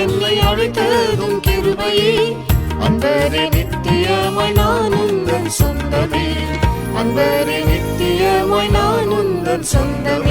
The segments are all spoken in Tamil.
என்னை அழைத்ததும் கிருபையே. அன்பரே நித்தியமாய் நான் உந்தன் சொந்தமே. அன்பரே நித்தியமாய் நான் உந்தன் சொந்தமே.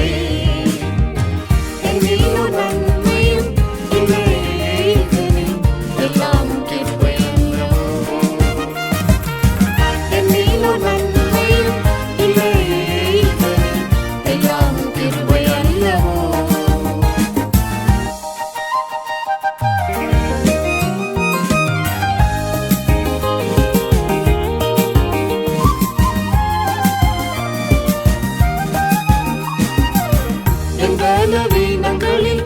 பலவீனங்களில்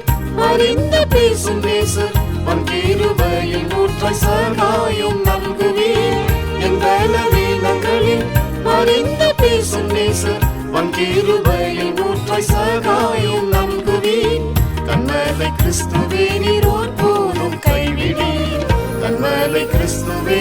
அறிந்து பேசும் பேசர் உன் கிருபையில் ஊற்றை சகாயம் நல்குவீர் என் பலவீனங்களில் அறிந்து பேசும் நேசர் உன் கிருபையில் ஊற்றை சகாயம் நல்குவீர் கண்மலை கிறிஸ்துவே நீரோர் போதும் கைவிடீர். கண்மலை கிறிஸ்துவே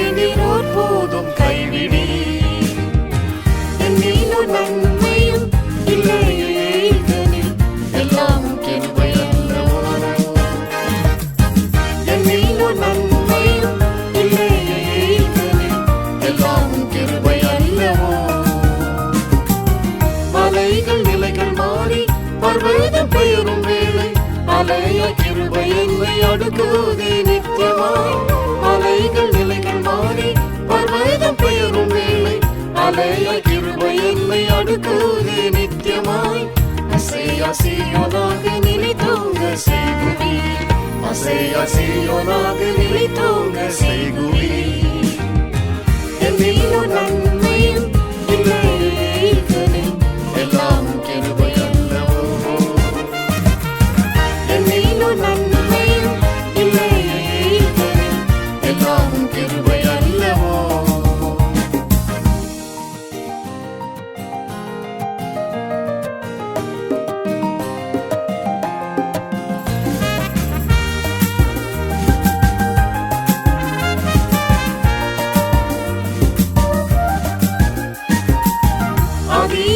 அடுக்குவதே நித்தியமாய். அலைகள் நிலைகள் மாறி பர்வதம் பெயரும் வேலை அலைய கிருபை என்னை அடுக்குவதே நித்தியமாய் அசை செய்யோனாக நிலைத்தோங்க செய்குவி அசை செய்யோனாக நிலைத்தோங்க செய்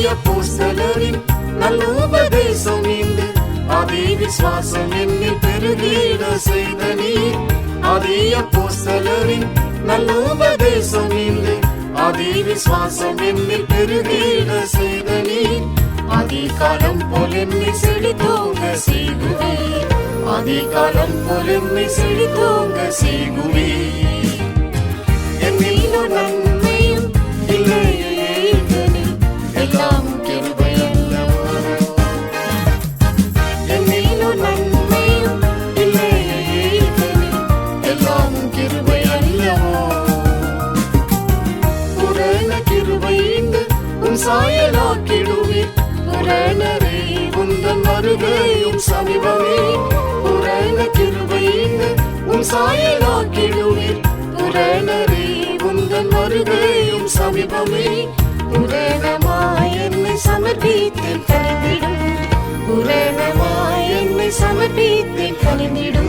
ஆதிய பூசலரின் நல்ல உபதேசம் இன்று ஆதி விசுவாசம் என்னில் பெருகிட செய்த நீ ஆதிய பூசலரின் நல்ல உபதேசம் இன்று ஆதி விசுவாசம் என்னில் பெருகிட செய்த நீ அதிகாலம் போல் என்னை செழித்தோங்க செய்குவீர் அதிகாலம் போல் உரணரே உந்தன் வருகையும் சமீபமே. உரண கிருபையின் உன் சாயலாக்கிடுவீர் உரணரே உந்தன் வருகையும் சமீபமே. உரணமாய் என்னை சமர்ப்பித்து கணிந்திடும் உரணமாய் என்னை சமர்ப்பித்து கணிந்திடும்